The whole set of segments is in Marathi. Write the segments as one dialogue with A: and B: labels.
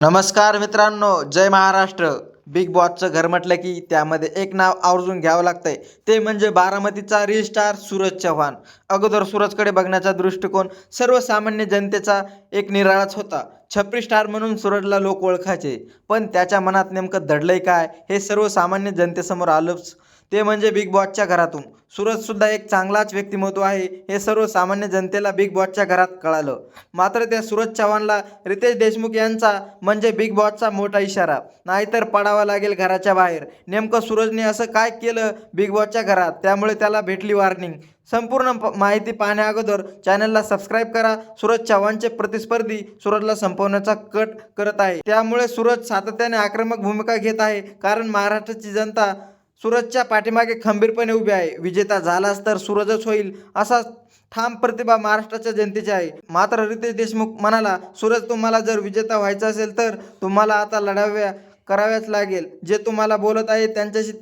A: नमस्कार मित्रांनो जय महाराष्ट्र. बिग बॉसचं घर म्हटलं की त्यामध्ये एक नाव आवर्जून घ्यावं लागतंय. ते म्हणजे बारामतीचा रिस्टार सूरज चव्हाण. अगोदर सूरजकडे बघण्याचा दृष्टिकोन सर्वसामान्य जनतेचा एक निराळाच होता. छपरी स्टार म्हणून सूरजला लोक ओळखायचे. पण त्याच्या मनात नेमकं दडलंय काय हे सर्वसामान्य जनतेसमोर आलंच ते म्हणजे बिग बॉसच्या घरातून. सूरजसुद्धा एक चांगलाच व्यक्तिमत्व आहे हे सर्व सामान्य जनतेला बिग बॉसच्या घरात कळालं. मात्र त्या सूरज चव्हाणला रितेश देशमुख यांचा म्हणजे बिग बॉसचा मोठा इशारा. नाहीतर पडावा लागेल घराच्या बाहेर. नेमकं सूरजने असं काय केलं बिग बॉसच्या घरात? त्यामुळे त्याला भेटली वॉर्निंग संपूर्ण प- माहिती पाहण्या अगोदर चॅनलला सबस्क्राईब करा. सूरज चव्हाणचे प्रतिस्पर्धी सूरजला संपवण्याचा कट करत आहे. त्यामुळे सूरज सातत्याने आक्रमक भूमिका घेत आहे. कारण महाराष्ट्राची जनता सूरजच्या पाठीमागे खंबीरपणे उभे आहे. विजेता झालाच तर सूरजच होईल असा ठाम प्रतिभा महाराष्ट्राच्या जनतेची आहे. मात्र रितेश देशमुख म्हणाला सूरज तुम्हाला जर विजेता व्हायचा असेल तर तुम्हाला आता लढाव्या कराव्याच लागेल. जे तुम्हाला बोलत आहे त्यांच्याशी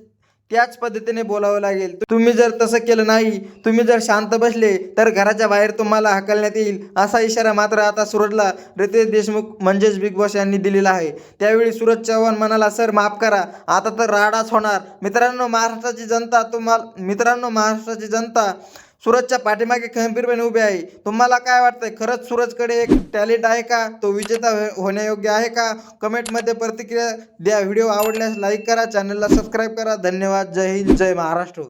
A: त्याच पद्धतीने बोलावं लागेल. तुम्ही जर तसं केलं नाही तुम्ही जर शांत बसले तर घराच्या बाहेर तुम्हाला हाकलण्यात येईल असा इशारा मात्र आता सूरजला रितेश देशमुख म्हणजेच बिग बॉस यांनी दिलेला आहे. त्यावेळी सूरज चव्हाण म्हणाला सर माफ करा आता तर राडाच होणार. मित्रांनो महाराष्ट्राची जनता तुम्हाला मित्रांनो महाराष्ट्राची जनता सूरजच्या पाठीमागे खंबीरपणे उभे आहे. तुम्हाला काय वाटतंय? खरंच सूरजकडे एक टॅलेंट आहे का? तो विजेता हो- होण्यायोग्य आहे का? कमेंटमध्ये प्रतिक्रिया द्या. व्हिडिओ आवडल्यास लाईक करा. चॅनलला सबस्क्राईब करा. धन्यवाद. जय हिंद. जय महाराष्ट्र.